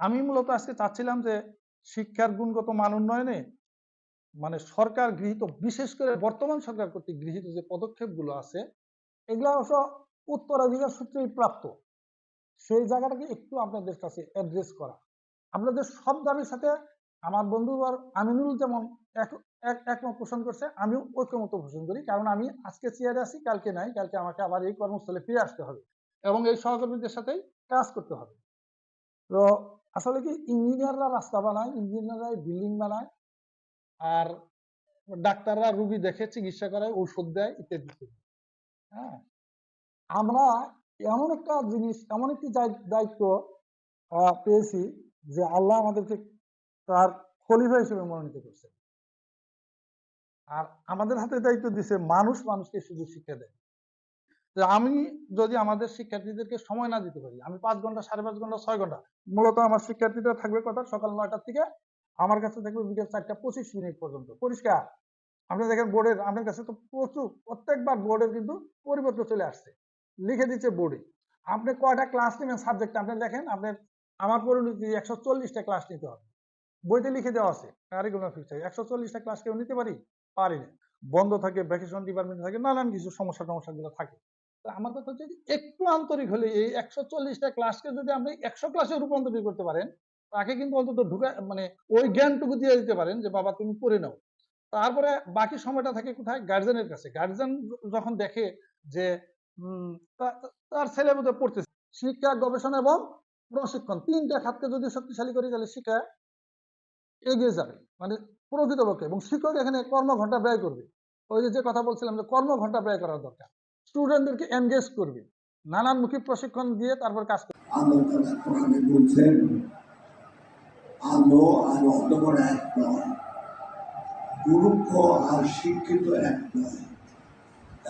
আমি মূলত আজকে চাচ্ছিলাম যে শিক্ষার গুণগত মান উন্নয়নে মানে সরকার গৃহীত, বিশেষ করে বর্তমান সরকার কর্তৃক গৃহীত যে পদক্ষেপগুলো আছে, এগুলো অবশ্য উত্তরাধিকার সূত্রেই প্রাপ্ত। সেই জায়গাটাকে একটু আপনাদের কাছে অ্যাড্রেস করা। আপনাদের সব দাবির সাথে আমার বন্ধু আর আমিনুল যেমন এক- এক- একমত পোষণ করছে, আমিও ঐক্যমত পোষণ করি, কারণ আমি আজকে চেয়ারে আছি, কালকে নাই, কালকে আমাকে আবার এই কর্মস্থলে ফিরে আসতে হবে এবং এই সহকর্মীদের সাথেই কাজ করতে হবে তো আসলে কি ইঞ্জিনিয়াররা রাস্তা বানায় ইঞ্জিনিয়াররা বিল্ডিং বানায়, আর ডাক্তাররা রুগী দেখে চিকিৎসা করায়, ঔষধ দেয়, ইত্যাদি। হ্যাঁ আমরা এমন একটা জিনিস, এমন একটি দায়- দায়িত্ব পেয়েছি যে আল্লাহ আমাদেরকে তার খলিফা হিসেবে মনোনীত করছে। আর আমাদের হাতে দায়িত্ব দিছে মানুষ মানুষকে শুধু শিক্ষা দেয়। যে আমি যদি আমাদের শিক্ষার্থীদেরকে সময় না দিতে পারি, আমি পাঁচ ঘণ্টা, সাড়ে পাঁচ ঘণ্টা, ছয় ঘণ্টা, মূলত আমার শিক্ষার্থীরা থাকবে কথা সকাল নয়টার থেকে আমার কাছে থাকবে বিকেল চারটা পঁচিশ মিনিট পর্যন্ত। পরিষ্কার। আপনি দেখেন বোর্ডের, আপনার কাছে তো প্রচুর, প্রত্যেকবার বোর্ডের কিন্তু পরিবর্তন চলে আসছে। লিখে দিচ্ছে বোর্ডে। আপনি কয়টা ক্লাস নেবেন সাবজেক্ট আপনি দেখেন, আপনার, আমার পরিণতি একশো চল্লিশটা ক্লাস নিতে হবে। বইতে লিখে দেওয়া আছে। কারিকুলাম ফিক্সার একশো চল্লিশটা ক্লাস কেউ নিতে পারি? পারি না। বন্ধ থাকে ভ্যাকেশন ডিপার্টমেন্ট থাকে, নানান কিছু সমস্যা টমস্যাগুলো থাকে। আমার কথা হচ্ছে একটু আন্তরিক হলে এই একশো চল্লিশটা ক্লাসকে যদি আপনি একশো ক্লাসে রূপান্তরিত করতে পারেন, তাকে কিন্তু অন্তত ঢুকা মানে ওই জ্ঞানটুকু দিয়ে দিতে পারেন যে, বাবা, তুমি পড়ে নাও। তারপরে বাকি সময়টা থাকে কোথায়? গার্জেনের কাছে। গার্জেন যখন দেখে যে তার ছেলে বোধহয় পড়তেছে। শিক্ষা, গবেষণা এবং প্রশিক্ষণ, তিনটা খাতকে যদি শক্তিশালী করি, তাহলে শিক্ষা এগিয়ে যাবে। মানে প্রকৃতপক্ষে এবং শিক্ষক এখানে কর্মঘন্টা ব্যয় করবে। ওই যে কথা বলছিলাম যে কর্মঘন্টা ব্যয় করার দরকার। স্টুডেন্টদেরকে এনগেজ করবে। নানানমুখী প্রশিক্ষণ দিয়ে তারপর কাজ করবে। আলো আর আর শিক্ষিত এক নয়।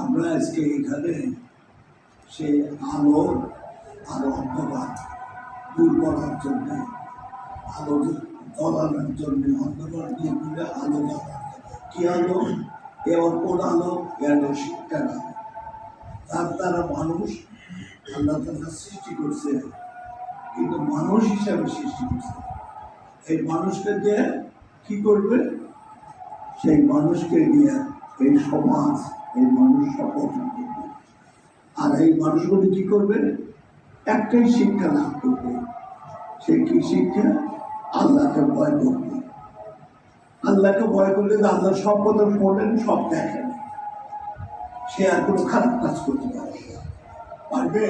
আমরা আজকে এখানে সে আলো আর অন্ধকার দূর করার জন্য জ্বলানোর জন্য অন্ধকার দিয়ে দিলে আলো কি আলো? এবার কোন আলো এর শিক্ষা না তার দ্বারা মানুষ আল্লাহ তালা সৃষ্টি করছে, কিন্তু মানুষ হিসাবে সৃষ্টি করছে। এই মানুষকে দিয়ে কি করবে? সেই মানুষকে নিয়ে এই সমাজ, এই মানুষ শপথ করবে। আর এই মানুষগুলি কি করবে? একটাই শিক্ষা লাভ করবে। সে কি শিক্ষা? আল্লাহকে ভয় করবে। আল্লাহকে ভয় করলে যে আল্লাহ সব কথা শোনেন সব দেখেন। সে আর কোনো খারাপ কাজ করতে পারবে পারবে?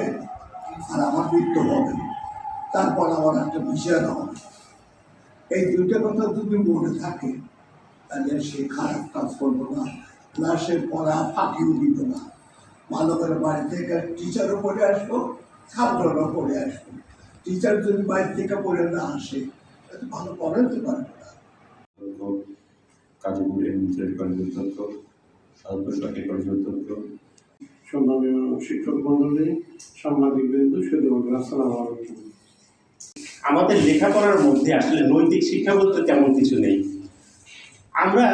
আর আমার মৃত্যু হবে। তারপর আমার একটা বিষয় হবে। এই দুইটা কথা যদি মনে থাকে, তাহলে সে খারাপ কাজ করব না। সে পড়া ফাঁকিও দিত না। ভালো করে বাড়ি থেকে টিচারও পড়ে আসব, ছাত্ররাও পড়ে আসব। টিচার যদি বাড়ি থেকে পড়ে না আসে ভালো পড়াতে পারবে না কাজীপুর এমনিতের কর্মযত্ন সাধারণ সম্মানীয় শিক্ষক মন্ডলী সাংবাদিক বিন্দু শুধুমাত্র আসসালাম আলাইকুম। আমাদের লেখাপড়ার মধ্যে আসলে নৈতিক শিক্ষা বলতে তেমন কিছু নেই। আমরা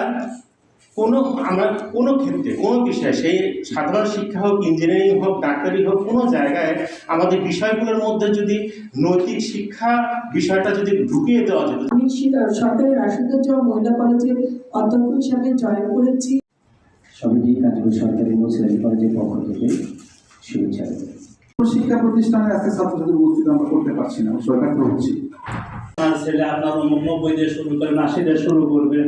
কোনো আমরা কোনো ক্ষেত্রে কোনো বিষয়ে সেই সাধারণ শিক্ষা হোক ইঞ্জিনিয়ারিং হোক ডাক্তারি হোক কোনো জায়গায় আমাদের বিষয়গুলোর মধ্যে যদি নৈতিক শিক্ষা বিষয়টা যদি ঢুকিয়ে দেওয়া যেত। আমি সি- সরকারি রাষ্ট্রদত্ত মহিলা কলেজের অধ্যক্ষ হিসাবে জয়েন করেছি। সবাইকে কাজগুলো সরকারি মুসলিম কলেজের পক্ষ থেকে শুভেচ্ছা। শিক্ষা প্রতিষ্ঠানে আজকে ছাত্রছাত্রীর উপস্থিত আমরা করতে পারছি না সরকার হচ্ছি। আপনার ছেলে আপনার নব্বই দিয়ে শুরু করবেন আশি দিয়ে শুরু করবেন